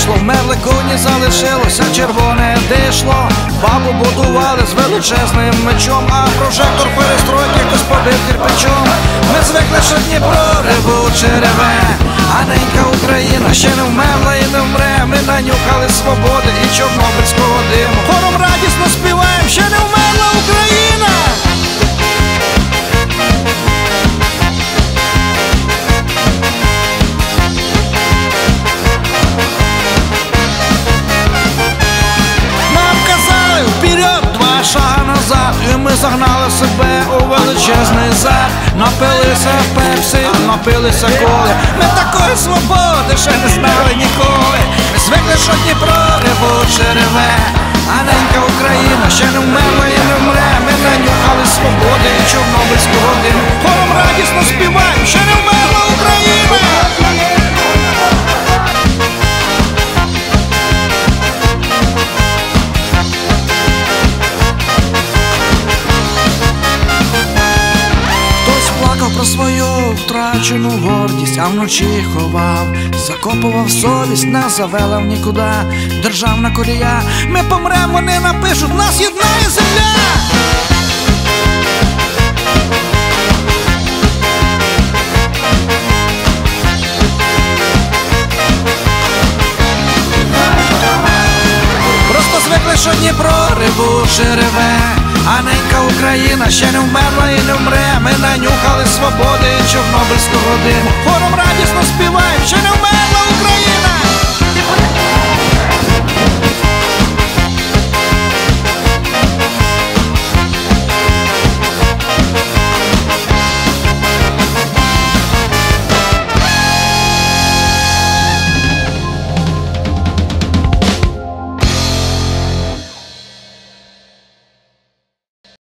вийшло, вмерли коні, залишилося червоне дишло. Бабу будували з величезним мечом, а прожектор перестройки господи кирпичом. Ми звикли, що Дніпро рибу череве, а ненька Україна ще не вмерла і не вмре. Ми нанюхали свободи і чорнобильського шага назад, і ми загнали себе у величезний зад. Напилися пепсі, напилися коли. Ми такої свободи ще не знали ніколи. Ми звикли, що Дніпро ревуче реве, а ненька Україна ще не вмерла і не вмре. Ми нанюхали свободи і чорнобильського диму. Хором радісно співаємо, ще не вмерла Про свою втрачену гордість, а вночі ховав, закопував совість, нас завела в нікуди. Державна колія, ми помремо, вони напишуть, нас єднає земля. Просто звикли, що Дніпро ревуче реве, а ненька Україна ще не вмерла і не вмре. Ми нанюхали свободи чорнобильського диму. Хором